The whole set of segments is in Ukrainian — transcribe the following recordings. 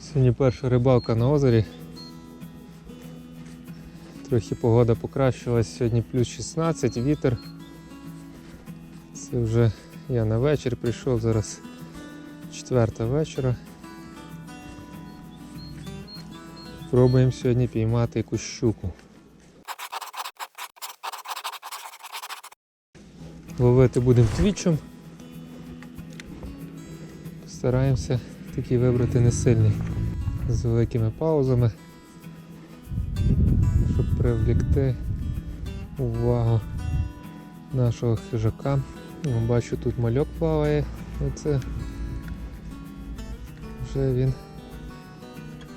Сьогодні перша рибалка на озері. Трохи погода покращилась, сьогодні плюс 16, вітер. Це вже я на вечір прийшов, зараз четверта вечора. Пробуємо сьогодні піймати якусь щуку. Ловити будемо твічем. Стараємося такий вибрати не сильний, з великими паузами, щоб привлекти увагу нашого хижака. Бачу, тут мальок плаває, оце вже він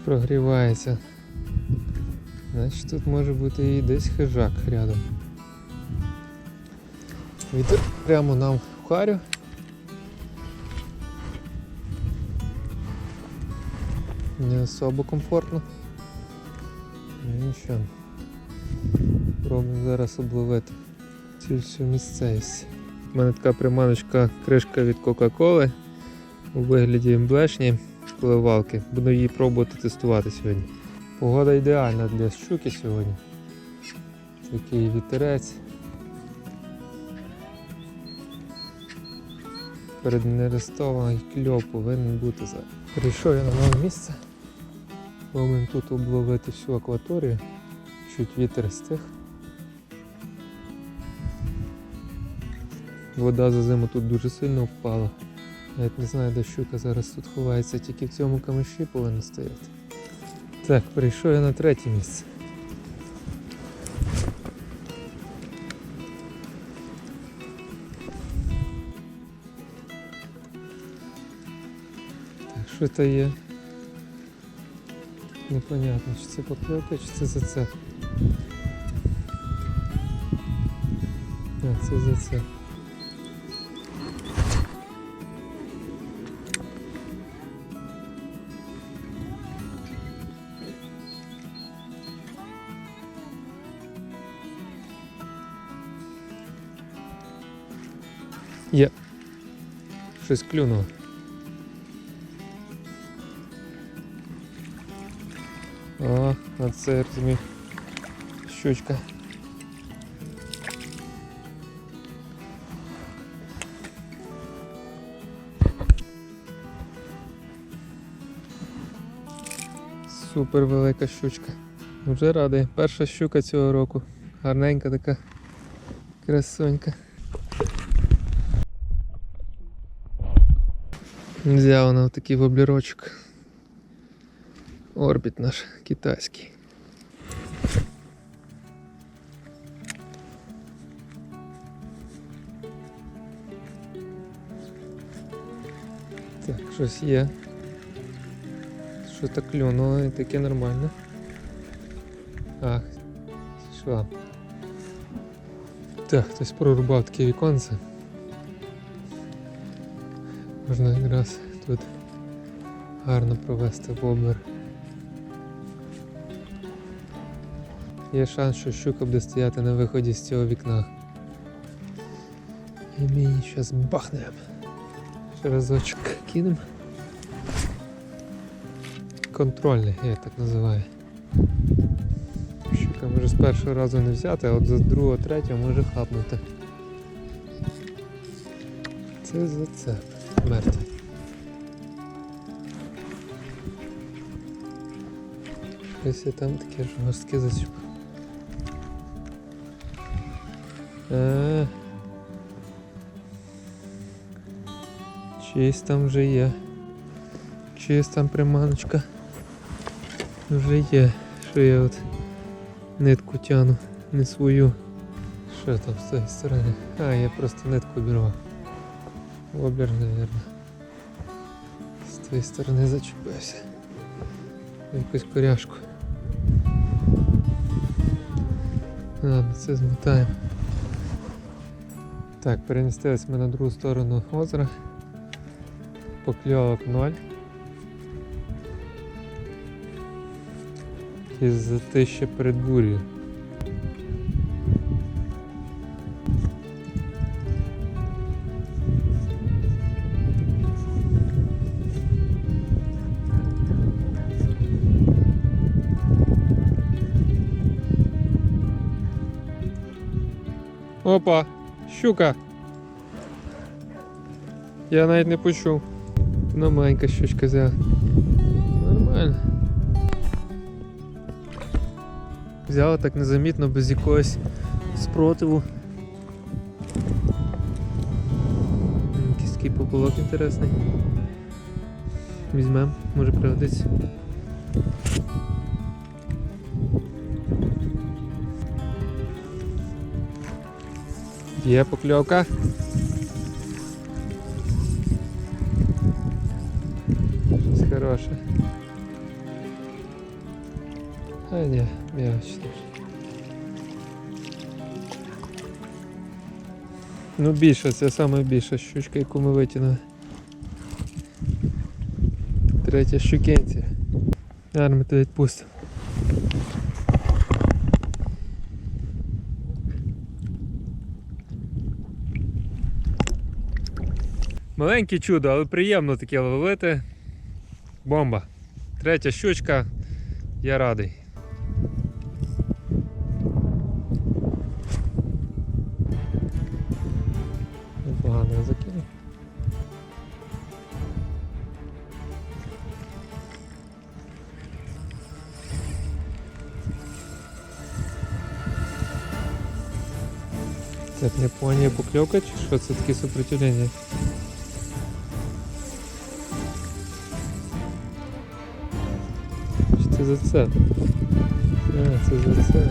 прогрівається. Значить тут може бути і десь хижак рядом. Вітер прямо нам в харю. Не особо комфортно. Ну нічого. Пробуємо зараз обловити цю всю місцевість. У мене така приманочка кришка від Кока-Коли у вигляді блешні пливалки. Буду її пробувати тестувати сьогодні. Погода ідеальна для щуки сьогодні. Такий вітерець. Перед нерестований кльов повинен бути зараз. Прийшов я на нове місце. Пробуємо тут обловити всю акваторію. Чуть вітер стих. Вода за зиму тут дуже сильно впала. Навіть не знаю, де щука зараз тут ховається, тільки в цьому камеші повинна стояти. Так, прийшов я на третє місце. Так, що це є? Непонятно, чи це покльовка, чи це за це. А, це за це. Є. Щось клюнуло. О, а це розумію. Щучка. Супер велика щучка. Вже радий. Перша щука цього року. Гарненька така красунька. Взяв вона такий воблерочок. Орбіт наш китайський. Щось є. Що так клюнуло і таке нормально. Ах, що? Так, хтось прорубав таке віконце. Можна якраз тут гарно провести воблер. Є шанс, що щука буде стояти на виході з цього вікна. І її зараз бахнемо. Ще разочок кинемо. Контрольний, я так називаю. Щука може з першого разу не взяти, а от з другого, третього може хапнути. Це за це. Мертвий. Ось там таке жорстке. Е. Чиїсь там вже є. Чиїсь там приманочка. Вже є. Що я от нитку тяну, не свою. Що там з цієї сторони? А, я просто нитку обірвав. Воблер, мабуть. З тієї сторони зачепився. Якусь коряшку. Ладно, це змотаємо. Так, перемістились ми на другу сторону озера покльовок ноль. Із те ще перед. Опа, щука. Я навіть не почув. Ну, маленька щучка взяла. Нормально. Взяла так незамітно, без якогось спротиву. Якийсь такий поплавок інтересний. Візьмем, може пригодиться. Є покльовка. Хороше. А ні, м'яч теж. Ну більше, це саме більша щучка, яку ми витягнули. Третя щукенція. Зараз ми тебе відпустимо. Маленьке чудо, але приємно таке ловити. Бомба. Третя щучка. Я радий. Непогано я закинув. Так, не поняв покльовка чи що це таке сопротивлення? Це за це? А, це за це.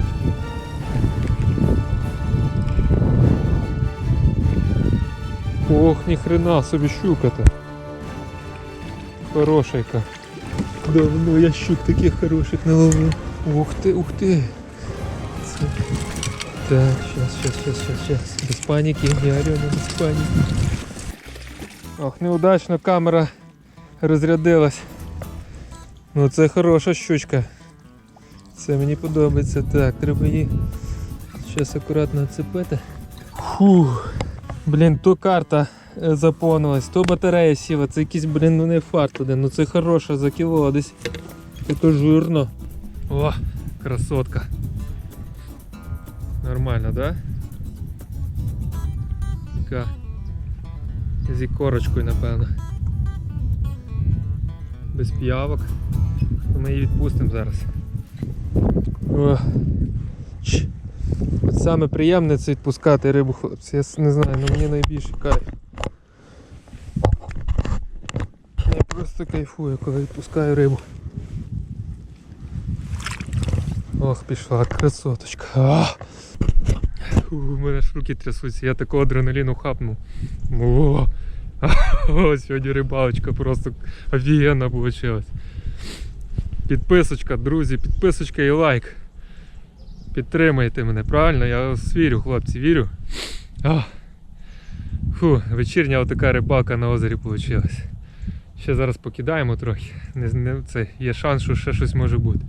Ох, ніхрена собі щука-то. Хорошайка. Давно я щук таких хороших не ловив. Ух ти, ух ти. Це... Так, щас, щас, щас, щас, щас. Без паніки, не орем, без паніки. Ох, неудачно камера розрядилась. Ну це хороша щучка. Це мені подобається. Так, треба її зараз акуратно оцепити. Фух. Блін, то карта е, заповнилась, то батарея сіла, це якийсь, блін, ну не фарт один, ну це хороша за кіло десь. Це жирно. О, красотка. Нормально, да? Така. Зі корочкою, напевно. Без п'явок. Ми її відпустимо зараз. От саме приємне це відпускати рибу, хлопці. Я не знаю, але мені найбільше кайф. Я просто кайфую, коли відпускаю рибу. Ох, пішла красоточка. У мене ж руки трясуться, я такого адреналіну хапнув. О! О, сьогодні рибалочка просто офігенна вийшла. Підписочка, друзі, підписочка і лайк. Підтримайте мене, правильно? Я вас вірю, хлопці, вірю. А. Фу, вечірня отака рибалка на озері вийшла. Ще зараз покидаємо трохи. Не, не, це, є шанс, що ще щось може бути.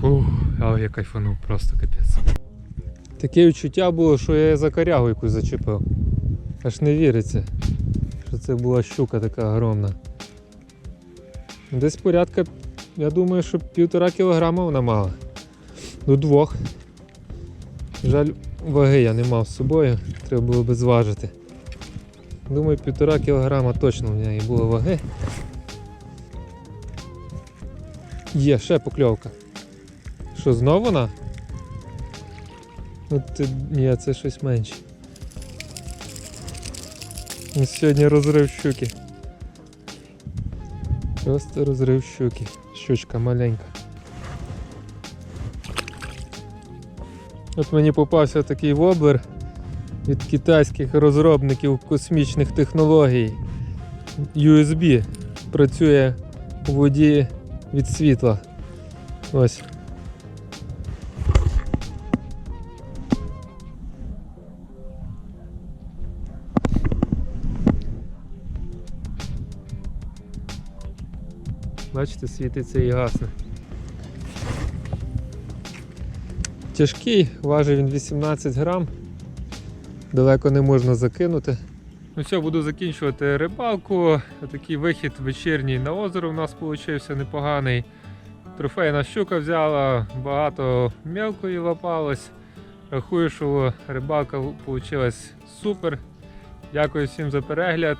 Фу, але я кайфанув, просто капець. Таке відчуття було, що я за корягу якусь зачепив. Аж не віриться, що це була щука така огромна. Десь порядка, я думаю, що півтора кілограма вона мала. До двох. Жаль, ваги я не мав з собою, треба було би зважити. Думаю, півтора кілограма точно в неї було ваги. Є, ще покльовка. Що, знов вона? Ну, ти... Ні, це щось менше. Сьогодні розрив щуки. Просто розрив щуки. Щучка маленька. От мені попався такий воблер від китайських розробників космічних технологій. USB працює у воді від світла. Ось. Бачите, світиться і гасне. Тяжкий, важить він 18 грам. Далеко не можна закинути. Ну все, буду закінчувати рибалку. Такий вихід вечірній на озеро у нас вийшов непоганий. Трофейна щука взяла, багато мелкої лопалось. Рахую, що рибалка вийшла супер. Дякую всім за перегляд.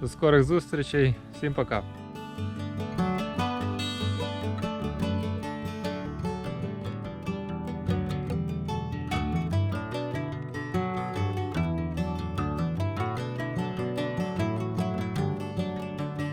До скорих зустрічей. Всім пока.